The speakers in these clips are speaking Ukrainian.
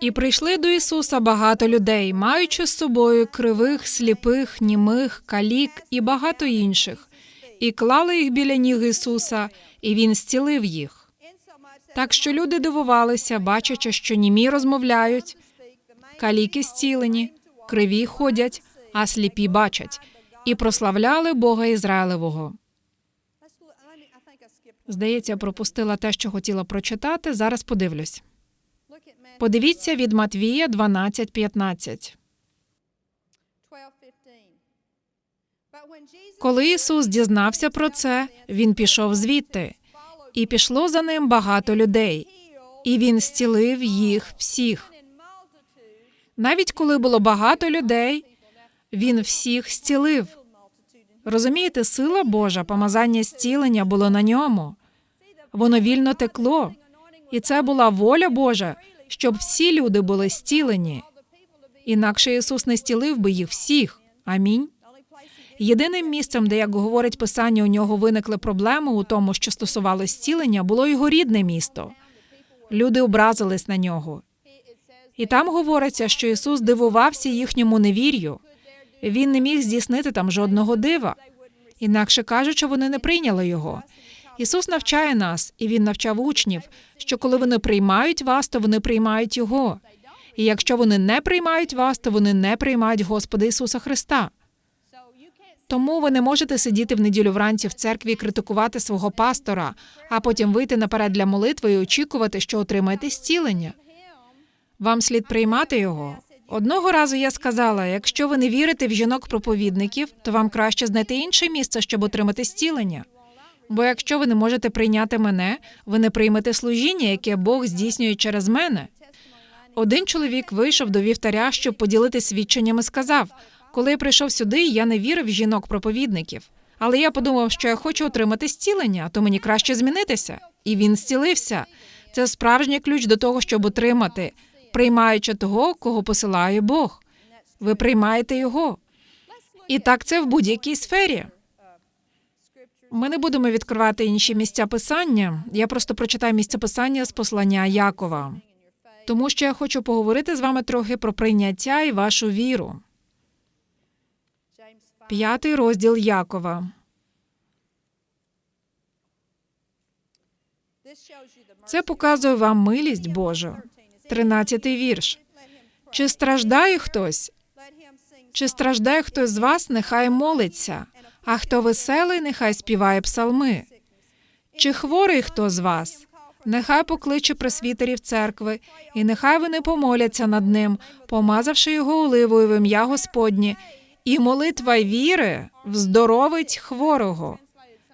І прийшли до Ісуса багато людей, маючи з собою кривих, сліпих, німих, калік і багато інших, і клали їх біля ніг Ісуса, і Він зцілив їх. Так що люди дивувалися, бачачи, що німі розмовляють, каліки зцілені, криві ходять, а сліпі бачать, і прославляли Бога Ізраїлевого. Здається, пропустила те, що хотіла прочитати. Зараз подивлюсь. Подивіться від Матвія 12.15. Коли Ісус дізнався про це, Він пішов звідти, і пішло за ним багато людей, і Він зцілив їх всіх. Навіть коли було багато людей, Він всіх зцілив. Розумієте, сила Божа, помазання зцілення було на ньому. Воно вільно текло, і це була воля Божа, щоб всі люди були зцілені. Інакше Ісус не зцілив би їх всіх. Амінь. Єдиним місцем, де, як говорить писання, у нього виникли проблеми у тому, що стосувалося зцілення, було його рідне місто. Люди образились на нього. І там говориться, що Ісус дивувався їхньому невір'ю. Він не міг здійснити там жодного дива. Інакше кажучи, вони не прийняли його. Ісус навчає нас, і Він навчав учнів, що коли вони приймають вас, то вони приймають Його. І якщо вони не приймають вас, то вони не приймають Господа Ісуса Христа. Тому ви не можете сидіти в неділю вранці в церкві і критикувати свого пастора, а потім вийти наперед для молитви і очікувати, що отримаєте зцілення. Вам слід приймати його. Одного разу я сказала: якщо ви не вірите в жінок-проповідників, то вам краще знайти інше місце, щоб отримати зцілення. Бо якщо ви не можете прийняти мене, ви не приймете служіння, яке Бог здійснює через мене. Один чоловік вийшов до вівтаря, щоб поділити свідченнями, сказав: коли я прийшов сюди, я не вірив в жінок-проповідників. Але я подумав, що я хочу отримати зцілення, то мені краще змінитися. І він зцілився. Це справжній ключ до того, щоб отримати, приймаючи того, кого посилає Бог. Ви приймаєте його. І так це в будь-якій сфері. Ми не будемо відкривати інші місця писання. Я просто прочитаю місце писання з послання Якова, тому що я хочу поговорити з вами трохи про прийняття і вашу віру. П'ятий розділ Якова. Це показує вам милість Божу. Тринадцятий вірш. Чи страждає хтось? Чи страждає хтось з вас, нехай молиться, а хто веселий, нехай співає псалми. Чи хворий хто з вас? Нехай покличе пресвітерів церкви, і нехай вони помоляться над ним, помазавши його оливою в ім'я Господнє, і молитва віри вздоровить хворого.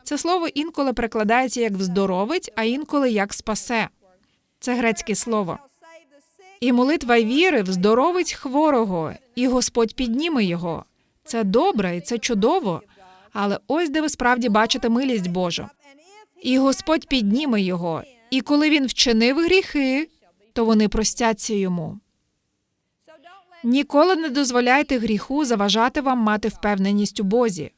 Це слово інколи перекладається як вздоровить, а інколи як спасе. Це грецьке слово. І молитва віри вздоровить хворого, і Господь підніме його. Це добре і це чудово. Але ось де ви справді бачите милість Божу. І Господь підніме його. І коли він вчинив гріхи, то вони простяться йому. Ніколи не дозволяйте гріху заважати вам мати впевненість у Бозі.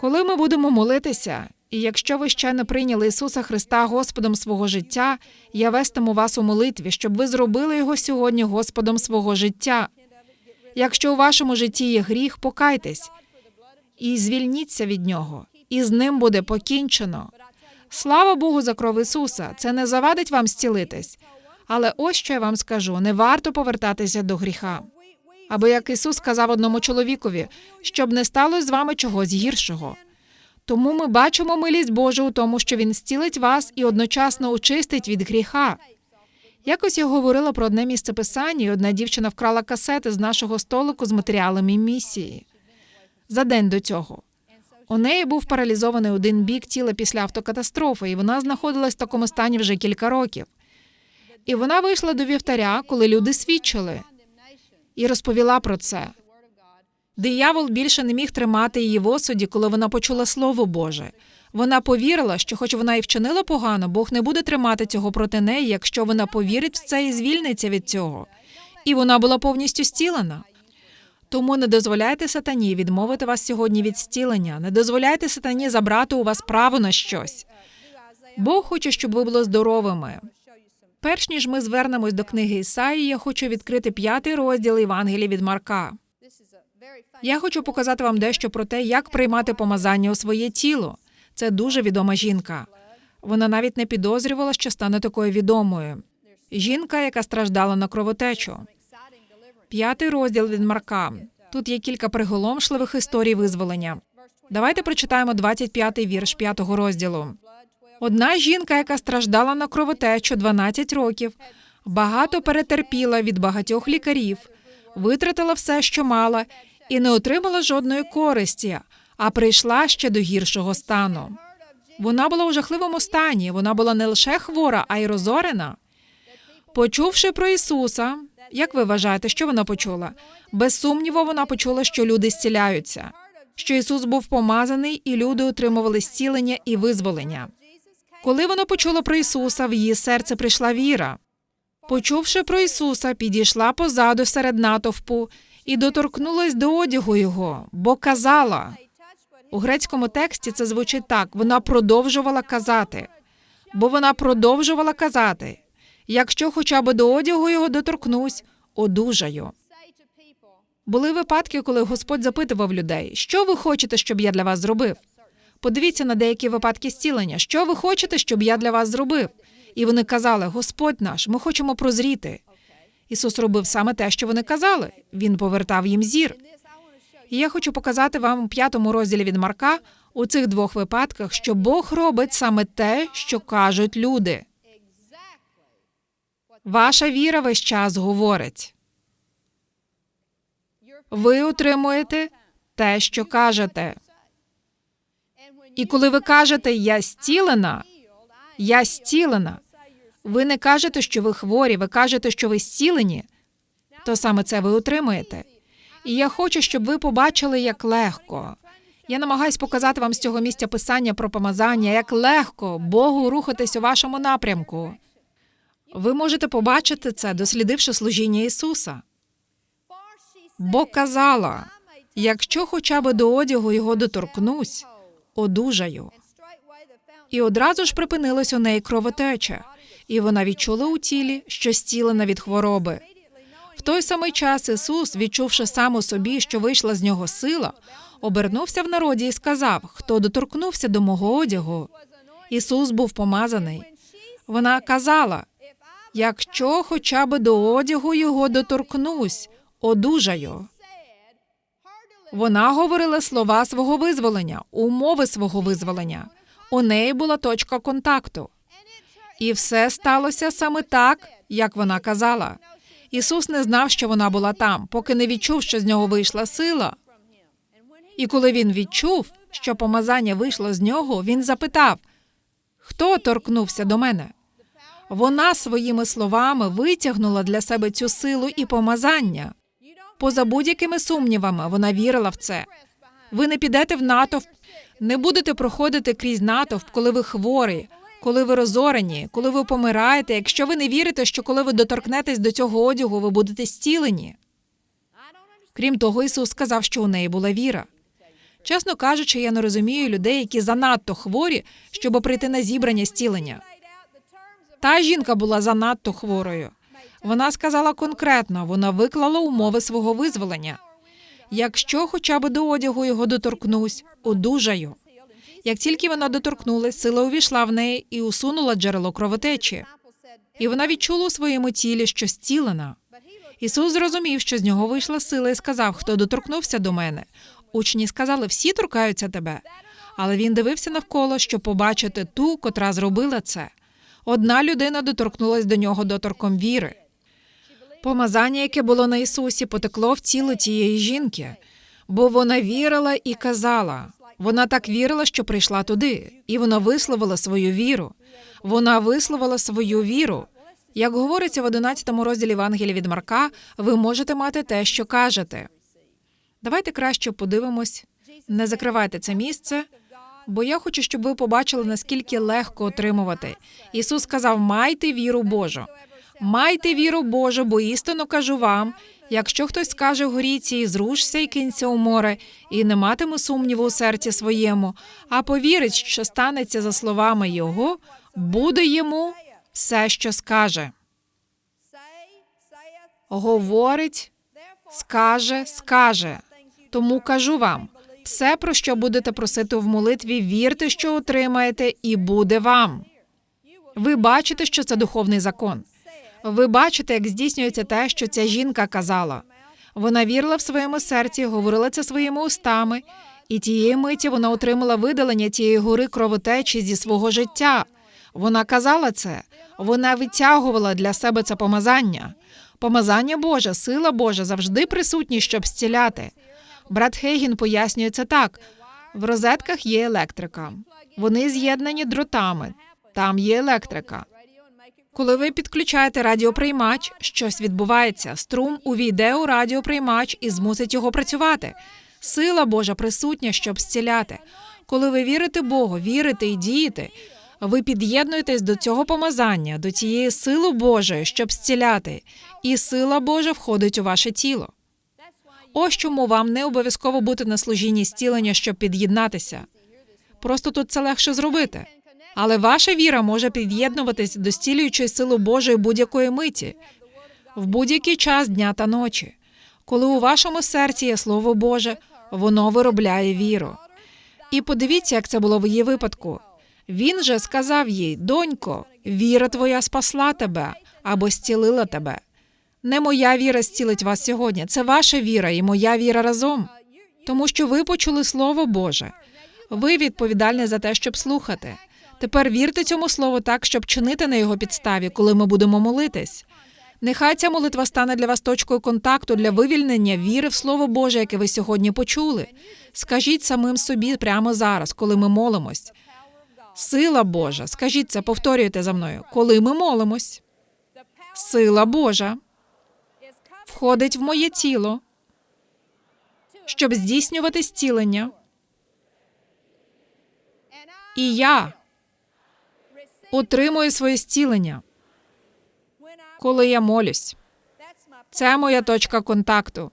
Коли ми будемо молитися, і якщо ви ще не прийняли Ісуса Христа Господом свого життя, я вестиму вас у молитві, щоб ви зробили його сьогодні Господом свого життя. Якщо у вашому житті є гріх, покайтесь і звільніться від нього, і з ним буде покінчено. Слава Богу за кров Ісуса! Це не завадить вам зцілитись. Але ось що я вам скажу: не варто повертатися до гріха. Або як Ісус сказав одному чоловікові, щоб не сталося з вами чогось гіршого. Тому ми бачимо милість Божу у тому, що Він зцілить вас і одночасно очистить від гріха. Якось я говорила про одне місце писання, і одна дівчина вкрала касети з нашого столику з матеріалами місії. За день до цього. У неї був паралізований один бік тіла після автокатастрофи, і вона знаходилась в такому стані вже кілька років. І вона вийшла до вівтаря, коли люди свідчили, і розповіла про це. Диявол більше не міг тримати її в осуді, коли вона почула слово Боже. Вона повірила, що, хоч вона і вчинила погано, Бог не буде тримати цього проти неї, якщо вона повірить в це і звільниться від цього. І вона була повністю зцілена. Тому не дозволяйте сатані відмовити вас сьогодні від зцілення, не дозволяйте сатані забрати у вас право на щось. Бог хоче, щоб ви були здоровими. Перш ніж ми звернемось до книги Ісаї, я хочу відкрити п'ятий розділ Євангелія від Марка. Я хочу показати вам дещо про те, як приймати помазання у своє тіло. Це дуже відома жінка. Вона навіть не підозрювала, що стане такою відомою. Жінка, яка страждала на кровотечу. П'ятий розділ від Марка. Тут є кілька приголомшливих історій визволення. Давайте прочитаємо 25-й вірш п'ятого розділу. Одна жінка, яка страждала на кровотечу 12 років, багато перетерпіла від багатьох лікарів, витратила все, що мала, і не отримала жодної користі, а прийшла ще до гіршого стану. Вона була у жахливому стані. Вона була не лише хвора, а й розорена. Почувши про Ісуса, як ви вважаєте, що вона почула? Без сумніву, вона почула, що люди зціляються, що Ісус був помазаний, і люди отримували зцілення і визволення. Коли вона почула про Ісуса, в її серце прийшла віра. Почувши про Ісуса, підійшла позаду серед натовпу і доторкнулась до одягу його, бо казала. У грецькому тексті це звучить так: вона продовжувала казати, бо вона продовжувала казати: якщо хоча б до одягу його доторкнусь, одужаю. Були випадки, коли Господь запитував людей, що ви хочете, щоб я для вас зробив? Подивіться на деякі випадки зцілення. Що ви хочете, щоб я для вас зробив? І вони казали: Господь наш, ми хочемо прозріти. Ісус робив саме те, що вони казали. Він повертав їм зір. І я хочу показати вам у п'ятому розділі від Марка у цих двох випадках, що Бог робить саме те, що кажуть люди. Ваша віра весь час говорить. Ви отримуєте те, що кажете. І коли ви кажете Я зцілена, я зцілена, ви не кажете, що ви хворі, ви кажете, що ви зцілені, то саме це ви отримуєте. І я хочу, щоб ви побачили, як легко. Я намагаюсь показати вам з цього місця писання про помазання, як легко Богу рухатись у вашому напрямку. Ви можете побачити це, дослідивши служіння Ісуса. Бо казала: якщо хоча б до одягу його доторкнусь, одужаю. І одразу ж припинилась у неї кровотеча, і вона відчула у тілі, що зцілена від хвороби. В той самий час Ісус, відчувши сам у собі, що вийшла з нього сила, обернувся в народі і сказав: Хто доторкнувся до мого одягу? Ісус був помазаний. Вона казала: якщо хоча б до одягу його доторкнусь, одужаю. Вона говорила слова свого визволення, умови свого визволення. У неї була точка контакту. І все сталося саме так, як вона казала. Ісус не знав, що вона була там, поки не відчув, що з нього вийшла сила. І коли він відчув, що помазання вийшло з нього, він запитав: Хто торкнувся до мене? Вона своїми словами витягнула для себе цю силу і помазання. Поза будь-якими сумнівами вона вірила в це. Ви не підете в натовп, не будете проходити крізь натовп, коли ви хворі, коли ви розорені, коли ви помираєте, якщо ви не вірите, що коли ви доторкнетесь до цього одягу, ви будете зцілені. Крім того, Ісус сказав, що у неї була віра. Чесно кажучи, я не розумію людей, які занадто хворі, щоб прийти на зібрання зцілення. Та жінка була занадто хворою. Вона сказала конкретно, вона виклала умови свого визволення. Якщо хоча б до одягу його доторкнусь, одужаю. Як тільки вона доторкнулась, сила увійшла в неї і усунула джерело кровотечі. І вона відчула у своєму тілі, що зцілена. Ісус зрозумів, що з нього вийшла сила, і сказав: Хто доторкнувся до мене? Учні сказали, всі торкаються тебе. Але він дивився навколо, щоб побачити ту, котра зробила це. Одна людина доторкнулась до нього доторком віри. Помазання, яке було на Ісусі, потекло в тіло тієї жінки, бо вона вірила і казала. Вона так вірила, що прийшла туди, і вона висловила свою віру. Вона висловила свою віру. Як говориться в 11 розділі Євангелія від Марка, ви можете мати те, що кажете. Давайте краще подивимось. Не закривайте це місце, бо я хочу, щоб ви побачили, наскільки легко отримувати. Ісус сказав: майте віру Божу. Майте віру Божу, бо істинно кажу вам: якщо хтось скаже горіці, зрушся і кинься у море, і не матиме сумніву у серці своєму, а повірить, що станеться за словами його, буде йому все, що скаже. Говорить, скаже, скаже. Тому кажу вам: все, про що будете просити в молитві, вірте, що отримаєте, і буде вам. Ви бачите, що це духовний закон. Ви бачите, як здійснюється те, що ця жінка казала. Вона вірила в своєму серці, говорила це своїми устами, і тієї миті вона отримала видалення тієї гори кровотечі зі свого життя. Вона казала це, вона витягувала для себе це помазання. Помазання Боже, сила Божа завжди присутні, щоб зціляти. Брат Хейгін пояснює це так: в розетках є електрика. Вони з'єднані дротами. Там є електрика. Коли ви підключаєте радіоприймач, щось відбувається. Струм увійде у радіоприймач і змусить його працювати. Сила Божа присутня, щоб зціляти. Коли ви вірите Богу, вірите і дієте, ви під'єднуєтесь до цього помазання, до цієї сили Божої, щоб зціляти, і сила Божа входить у ваше тіло. Ось чому вам не обов'язково бути на служінні зцілення, щоб під'єднатися. Просто тут це легше зробити. Але ваша віра може під'єднуватись до зцілюючої сили Божої будь-якої миті, в будь-який час дня та ночі. Коли у вашому серці є Слово Боже, воно виробляє віру. І подивіться, як це було в її випадку. Він же сказав їй: донько, віра твоя спасла тебе або зцілила тебе. Не моя віра зцілить вас сьогодні, це ваша віра і моя віра разом. Тому що ви почули Слово Боже. Ви відповідальні за те, щоб слухати. Тепер вірте цьому слову так, щоб чинити на його підставі, коли ми будемо молитись. Нехай ця молитва стане для вас точкою контакту для вивільнення віри в Слово Боже, яке ви сьогодні почули. Скажіть самим собі прямо зараз, коли ми молимось. Сила Божа, скажіть це, повторюйте за мною, коли ми молимось. Сила Божа входить в моє тіло, щоб здійснювати зцілення. І я отримую своє зцілення, коли я молюсь. Це моя точка контакту.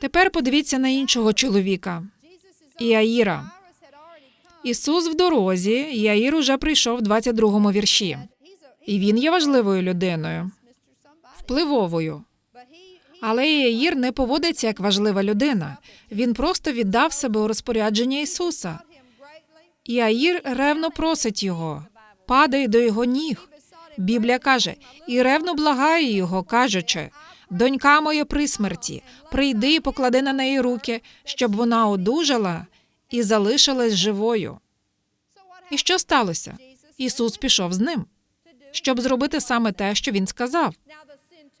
Тепер подивіться на іншого чоловіка Іаїра. Ісус в дорозі, Яїр уже прийшов в 22-му вірші. І він є важливою людиною, впливовою. Але Яїр не поводиться як важлива людина. Він просто віддав себе у розпорядження Ісуса. І Аїр ревно просить його, падає до його ніг. Біблія каже, і ревно благає його, кажучи: донька моя при смерті, прийди і поклади на неї руки, щоб вона одужала і залишилась живою. І що сталося? Ісус пішов з ним, щоб зробити саме те, що він сказав.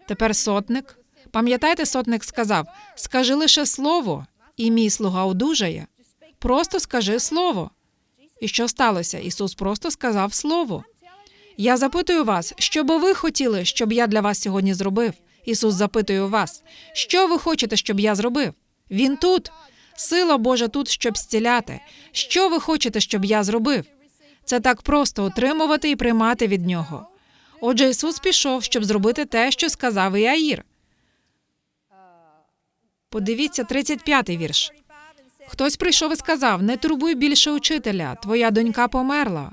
Тепер сотник. Пам'ятаєте, сотник сказав: скажи лише слово, і мій слуга одужає. Просто скажи слово. І що сталося? Ісус просто сказав слово. Я запитую вас, що би ви хотіли, щоб я для вас сьогодні зробив? Ісус запитує вас, що ви хочете, щоб я зробив? Він тут. Сила Божа тут, щоб зціляти. Що ви хочете, щоб я зробив? Це так просто отримувати і приймати від нього. Отже, Ісус пішов, щоб зробити те, що сказав Іаїр. Подивіться 35-й вірш. Хтось прийшов і сказав: не турбуй більше учителя, твоя донька померла.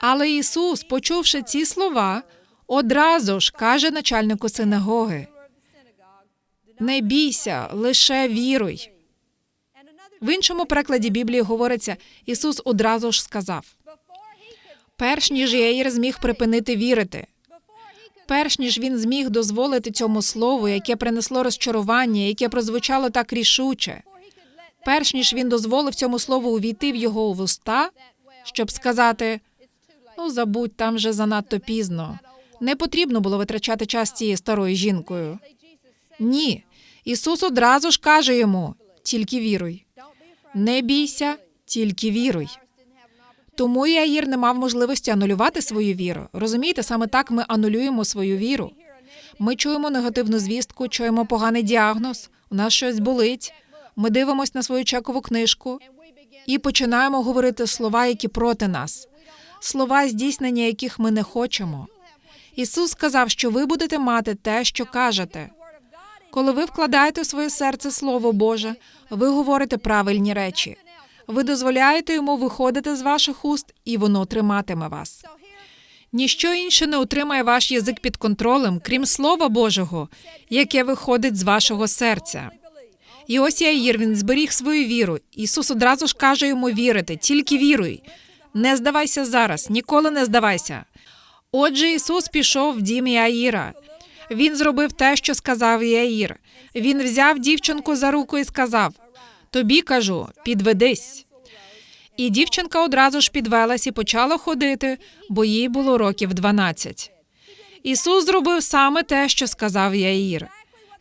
Але Ісус, почувши ці слова, одразу ж каже начальнику синагоги: не бійся, лише віруй. В іншому перекладі Біблії говориться: Ісус одразу ж сказав: перш ніж Яїр зміг припинити вірити, перш ніж він зміг дозволити цьому слову, яке принесло розчарування, яке прозвучало так рішуче, перш ніж він дозволив цьому слову увійти в його вуста, щоб сказати: ну, забудь, там вже занадто пізно. Не потрібно було витрачати час цією старою жінкою. Ні. Ісус одразу ж каже йому: тільки віруй. Не бійся, тільки віруй. Тому Яїр не мав можливості анулювати свою віру. Розумієте, саме так ми анулюємо свою віру. Ми чуємо негативну звістку, чуємо поганий діагноз, у нас щось болить. Ми дивимося на свою чекову книжку і починаємо говорити слова, які проти нас, слова, здійснення яких ми не хочемо. Ісус сказав, що ви будете мати те, що кажете. Коли ви вкладаєте у своє серце Слово Боже, ви говорите правильні речі. Ви дозволяєте йому виходити з ваших уст, і воно триматиме вас. Ніщо інше не утримає ваш язик під контролем, крім Слова Божого, яке виходить з вашого серця. І ось Яїр, він зберіг свою віру. Ісус одразу ж каже йому вірити, тільки віруй. Не здавайся зараз, ніколи не здавайся. Отже, Ісус пішов в дім Яїра. Він зробив те, що сказав Яїр. Він взяв дівчинку за руку і сказав: Тобі кажу, підведись. І дівчинка одразу ж підвелась і почала ходити, бо їй було років 12. Ісус зробив саме те, що сказав Яїр.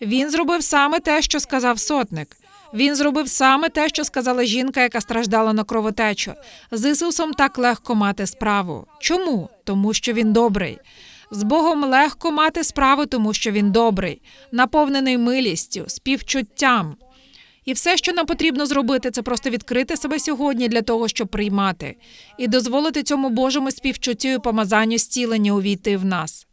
Він зробив саме те, що сказав сотник. Він зробив саме те, що сказала жінка, яка страждала на кровотечу. З Ісусом так легко мати справу. Чому? Тому що він добрий. З Богом легко мати справу, тому що він добрий, наповнений милістю, співчуттям. І все, що нам потрібно зробити, це просто відкрити себе сьогодні для того, щоб приймати, і дозволити цьому Божому співчуттю і помазанню зцілення увійти в нас.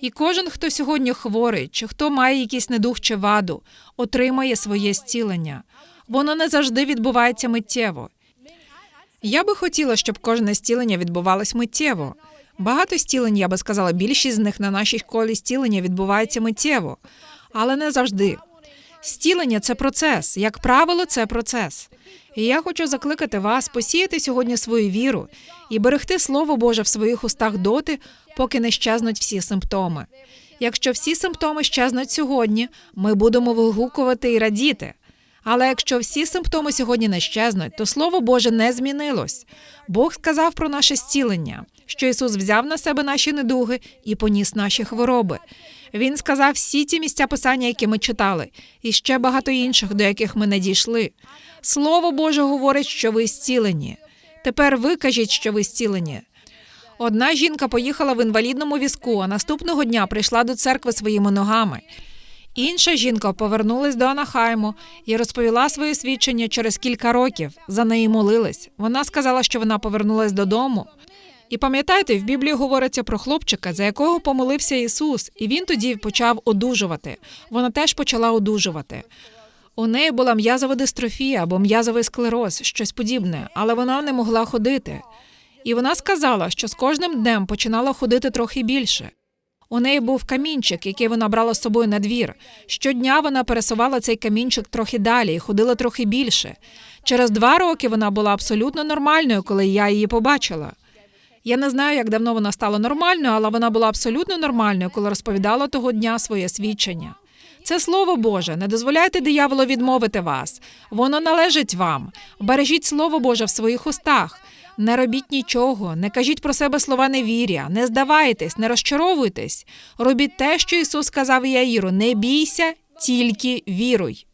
І кожен, хто сьогодні хворий, чи хто має якийсь недух чи ваду, отримає своє зцілення. Воно не завжди відбувається миттєво. Я би хотіла, щоб кожне зцілення відбувалось миттєво. Багато зцілень, я би сказала, більшість з них на нашій школі зцілення відбувається миттєво, але не завжди. Зцілення це процес. Як правило, це процес. І я хочу закликати вас посіяти сьогодні свою віру і берегти Слово Боже в своїх устах доти, поки не щезнуть всі симптоми. Якщо всі симптоми щезнуть сьогодні, ми будемо вигукувати і радіти. Але якщо всі симптоми сьогодні не щезнуть, то Слово Боже не змінилось. Бог сказав про наше зцілення, що Ісус взяв на себе наші недуги і поніс наші хвороби. Він сказав всі ті місця писання, які ми читали, і ще багато інших, до яких ми не дійшли. Слово Боже говорить, що ви зцілені. Тепер ви кажіть, що ви зцілені. Одна жінка поїхала в інвалідному візку, а наступного дня прийшла до церкви своїми ногами. Інша жінка повернулась до Анахайму і розповіла своє свідчення через кілька років. За неї молились. Вона сказала, що вона повернулась додому. І пам'ятаєте, в Біблії говориться про хлопчика, за якого помолився Ісус, і він тоді почав одужувати. Вона теж почала одужувати. У неї була м'язова дистрофія або м'язовий склероз, щось подібне, але вона не могла ходити. І вона сказала, що з кожним днем починала ходити трохи більше. У неї був камінчик, який вона брала з собою на двір. Щодня вона пересувала цей камінчик трохи далі і ходила трохи більше. Через два роки вона була абсолютно нормальною, коли я її побачила. Я не знаю, як давно вона стала нормальною, але вона була абсолютно нормальною, коли розповідала того дня своє свідчення. Це слово Боже. Не дозволяйте дияволу відмовити вас. Воно належить вам. Бережіть слово Боже в своїх устах. Не робіть нічого, не кажіть про себе слова невір'я, не здавайтесь, не розчаровуйтесь. Робіть те, що Ісус сказав Яїру: не бійся, тільки віруй.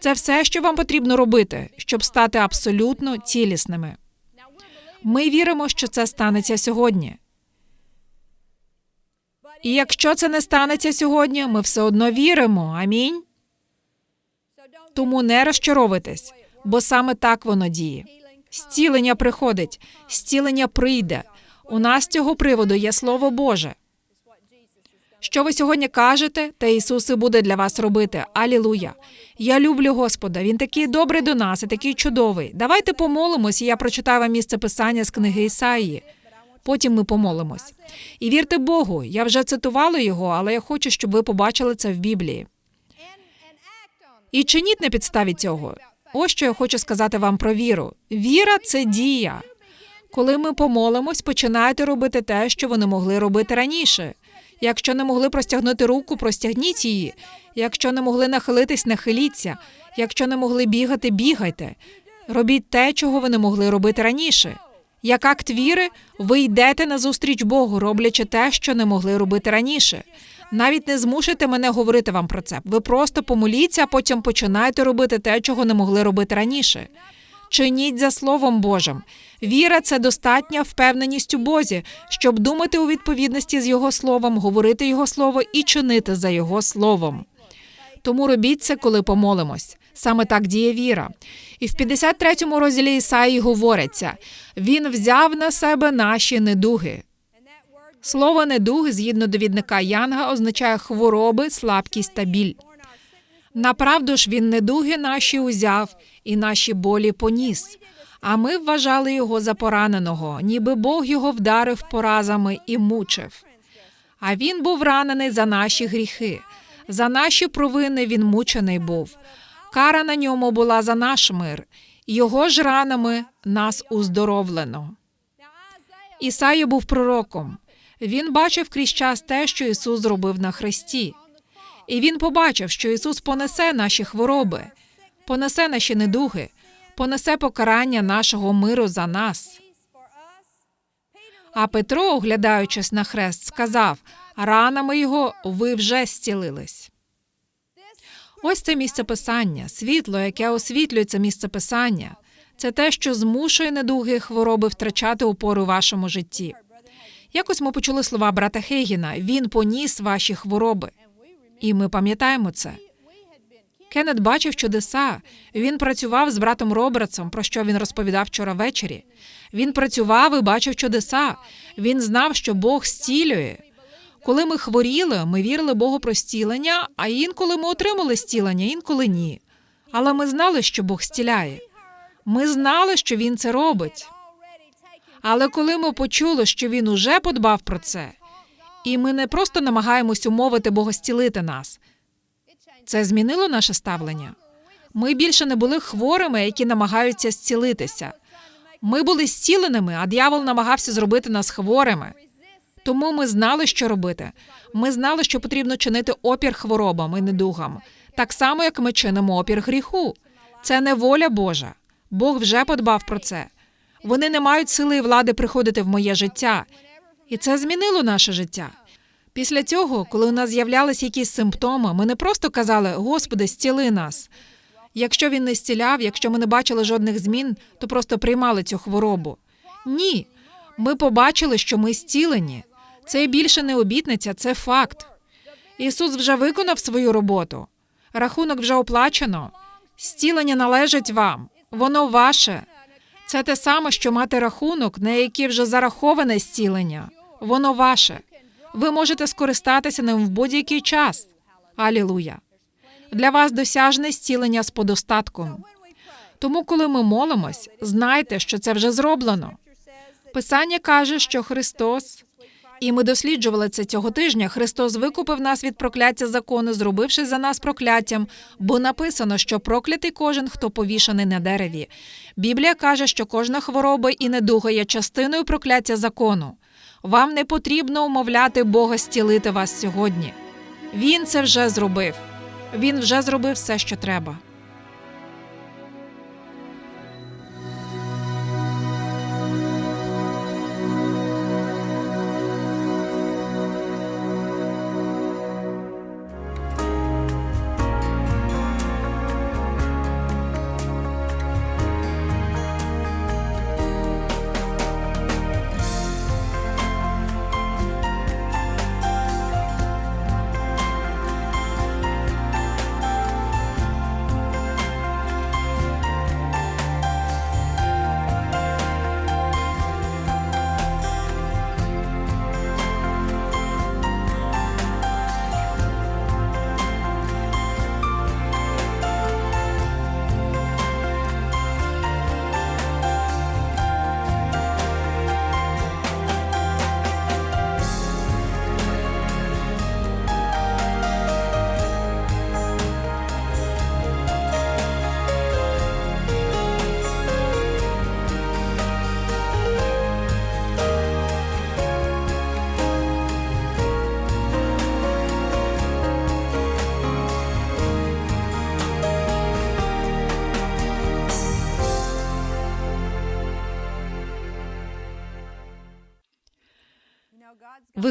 Це все, що вам потрібно робити, щоб стати абсолютно цілісними. Ми віримо, що це станеться сьогодні. І якщо це не станеться сьогодні, ми все одно віримо. Амінь. Тому не розчаровуйтесь, бо саме так воно діє. Зцілення приходить, зцілення прийде. У нас з цього приводу є Слово Боже. Що ви сьогодні кажете, те Ісус і буде для вас робити. Алілуя. Я люблю Господа. Він такий добрий до нас і такий чудовий. Давайте помолимось, і я прочитаю вам місце писання з книги Ісаїї. Потім ми помолимось. І вірте Богу, я вже цитувала його, але я хочу, щоб ви побачили це в Біблії. І чиніть на підставі цього. Ось що я хочу сказати вам про віру. Віра це дія. Коли ми помолимось, починайте робити те, що вони могли робити раніше. Якщо не могли простягнути руку, простягніть її. Якщо не могли нахилитись, нахиліться. Якщо не могли бігати, бігайте. Робіть те, чого ви не могли робити раніше. Як акт віри, ви йдете назустріч Богу, роблячи те, що не могли робити раніше. Навіть не змушуйте мене говорити вам про це. Ви просто помоліться, а потім починайте робити те, чого не могли робити раніше. Чиніть за Словом Божим. Віра це достатня впевненість у Бозі, щоб думати у відповідності з Його словом, говорити Його слово і чинити за Його словом. Тому робіть це, коли помолимось. Саме так діє віра. І в 53-му розділі Ісаї говориться: Він взяв на себе наші недуги. Слово недуги, згідно довідника Янга, означає хвороби, слабкість та біль. Направду ж він недуги наші узяв і наші болі поніс. А ми вважали його за пораненого, ніби Бог його вдарив поразами і мучив. А він був ранений за наші гріхи, за наші провини він мучений був. Кара на ньому була за наш мир, його ж ранами нас уздоровлено. Ісая був пророком. Він бачив крізь час те, що Ісус зробив на хресті. І він побачив, що Ісус понесе наші хвороби, понесе наші недуги, понесе покарання нашого миру за нас. А Петро, оглядаючись на хрест, сказав: ранами його ви вже зцілились. Ось це місце писання, світло, яке освітлює це місце писання. Це те, що змушує недуги і хвороби втрачати опору у вашому житті. Якось ми почули слова брата Хейгіна: він поніс ваші хвороби. І ми пам'ятаємо це. Кеннет бачив чудеса. Він працював з братом Робертсом, про що він розповідав вчора ввечері. Він працював і бачив чудеса. Він знав, що Бог зцілює. Коли ми хворіли, ми вірили Богу про зцілення, а інколи ми отримали зцілення, інколи ні. Але ми знали, що Бог зціляє. Ми знали, що Він це робить. Але коли ми почули, що він уже подбав про це, і ми не просто намагаємось умовити Бога зцілити нас, це змінило наше ставлення. Ми більше не були хворими, які намагаються зцілитися. Ми були зціленими, а дьявол намагався зробити нас хворими. Тому ми знали, що робити. Ми знали, що потрібно чинити опір хворобам і недугам, так само, як ми чинимо опір гріху. Це не воля Божа. Бог вже подбав про це. Вони не мають сили і влади приходити в моє життя. І це змінило наше життя. Після цього, коли у нас з'являлися якісь симптоми, ми не просто казали Господи, зціли нас. Якщо він не зціляв, якщо ми не бачили жодних змін, то просто приймали цю хворобу. Ні. Ми побачили, що ми зцілені. Це більше не обітниця, це факт. Ісус вже виконав свою роботу. Рахунок вже оплачено. Зцілення належить вам. Воно ваше. Це те саме, що мати рахунок, на який вже зараховане зцілення. Воно ваше. Ви можете скористатися ним в будь-який час. Алілуя. Для вас досяжне зцілення з подостатком. Тому, коли ми молимось, знайте, що це вже зроблено. Писання каже, що Христос, і ми досліджували це цього тижня. Христос викупив нас від прокляття закону, зробивши за нас прокляттям, бо написано, що проклятий кожен, хто повішаний на дереві. Біблія каже, що кожна хвороба і недуга є частиною прокляття закону. Вам не потрібно умовляти Бога зцілити вас сьогодні. Він це вже зробив. Він вже зробив все, що треба.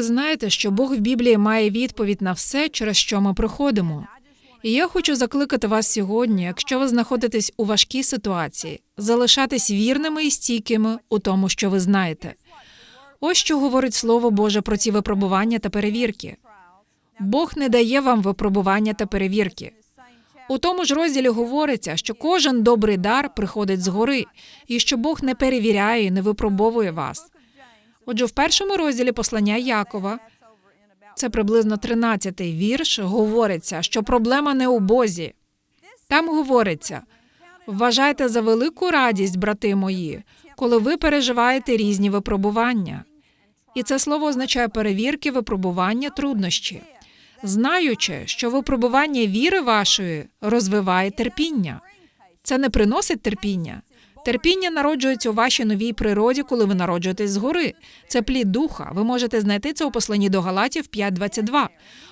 Знаєте, що Бог в Біблії має відповідь на все, через що ми проходимо. І я хочу закликати вас сьогодні, якщо ви знаходитесь у важкій ситуації, залишатись вірними і стійкими у тому, що ви знаєте. Ось що говорить Слово Боже про ці випробування та перевірки. Бог не дає вам випробування та перевірки. У тому ж розділі говориться, що кожен добрий дар приходить згори, і що Бог не перевіряє, і не випробовує вас. Отже, в першому розділі послання Якова, це приблизно 13-й вірш, говориться, що проблема не у Бозі. Там говориться: Вважайте за велику радість, брати мої, коли ви переживаєте різні випробування. І це слово означає перевірки, випробування, труднощі, знаючи, що випробування віри вашої розвиває терпіння. Це не приносить терпіння. Терпіння народжується у вашій новій природі, коли ви народжуєтесь згори. Це плід духа. Ви можете знайти це у посланні до Галатів 5.22.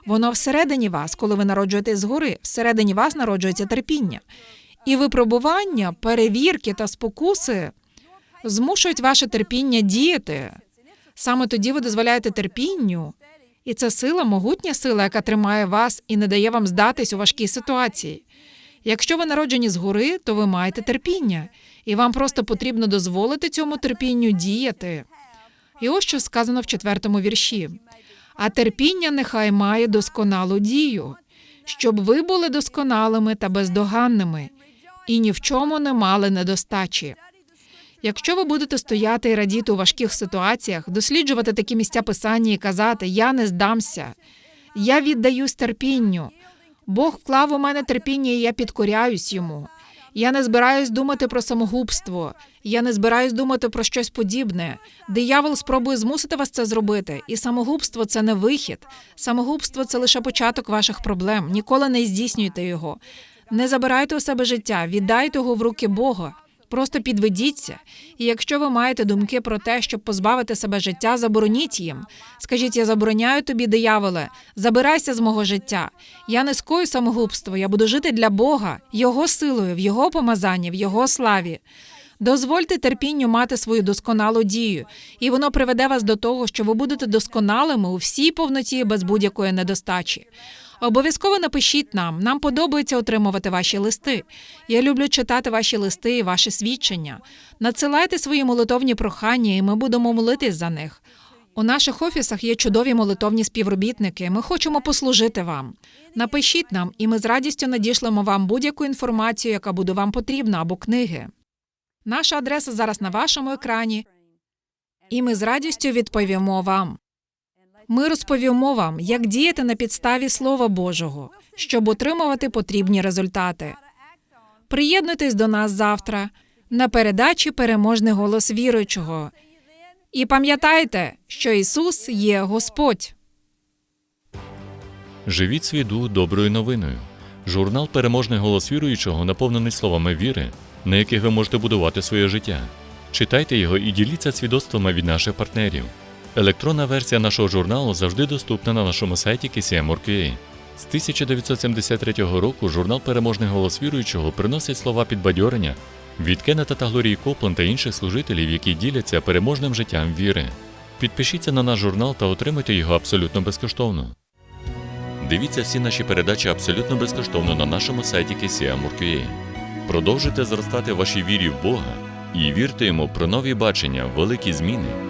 Воно всередині вас, коли ви народжуєтесь згори. Всередині вас народжується терпіння. І випробування, перевірки та спокуси змушують ваше терпіння діяти. Саме тоді ви дозволяєте терпінню, і це сила, могутня сила, яка тримає вас і не дає вам здатись у важкій ситуації. Якщо ви народжені згори, то ви маєте терпіння, і вам просто потрібно дозволити цьому терпінню діяти. І ось що сказано в четвертому вірші. А терпіння нехай має досконалу дію, щоб ви були досконалими та бездоганними, і ні в чому не мали недостачі. Якщо ви будете стояти і радіти у важких ситуаціях, досліджувати такі місця писання і казати Я не здамся, я віддаюсь терпінню. Бог вклав у мене терпіння, і я підкоряюсь йому. Я не збираюсь думати про самогубство. Я не збираюсь думати про щось подібне. Диявол спробує змусити вас це зробити. І самогубство це не вихід. Самогубство це лише початок ваших проблем. Ніколи не здійснюйте його. Не забирайте у себе життя, віддайте його в руки Бога. Просто підведіться. І якщо ви маєте думки про те, щоб позбавити себе життя, забороніть їм. Скажіть, я забороняю тобі, дияволе, забирайся з мого життя. Я не скою самогубство, я буду жити для Бога, Його силою, в Його помазанні, в Його славі. Дозвольте терпінню мати свою досконалу дію, і воно приведе вас до того, що ви будете досконалими у всій повноті без будь-якої недостачі. Обов'язково напишіть нам. Нам подобається отримувати ваші листи. Я люблю читати ваші листи і ваші свідчення. Надсилайте свої молитовні прохання, і ми будемо молитись за них. У наших офісах є чудові молитовні співробітники. Ми хочемо послужити вам. Напишіть нам, і ми з радістю надішлемо вам будь-яку інформацію, яка буде вам потрібна, або книги. Наша адреса зараз на вашому екрані, і ми з радістю відповімо вам. Ми розповімо вам, як діяти на підставі Слова Божого, щоб отримувати потрібні результати. Приєднуйтесь до нас завтра на передачі Переможний голос віруючого. І пам'ятайте, що Ісус є Господь. Живіть свій дух доброю новиною. Журнал Переможний голос віруючого наповнений словами віри, на яких ви можете будувати своє життя. Читайте його і діліться свідоцтвами від наших партнерів. Електронна версія нашого журналу завжди доступна на нашому сайті KCM.org.ua. З 1973 року журнал Переможний голос віруючого приносить слова підбадьорення від Кеннета та Глорії Коплен та інших служителів, які діляться переможним життям віри. Підпишіться на наш журнал та отримайте його абсолютно безкоштовно. Дивіться всі наші передачі абсолютно безкоштовно на нашому сайті KCM.org.ua. Продовжуйте зростати вашій вірі в Бога і вірте йому про нові бачення, великі зміни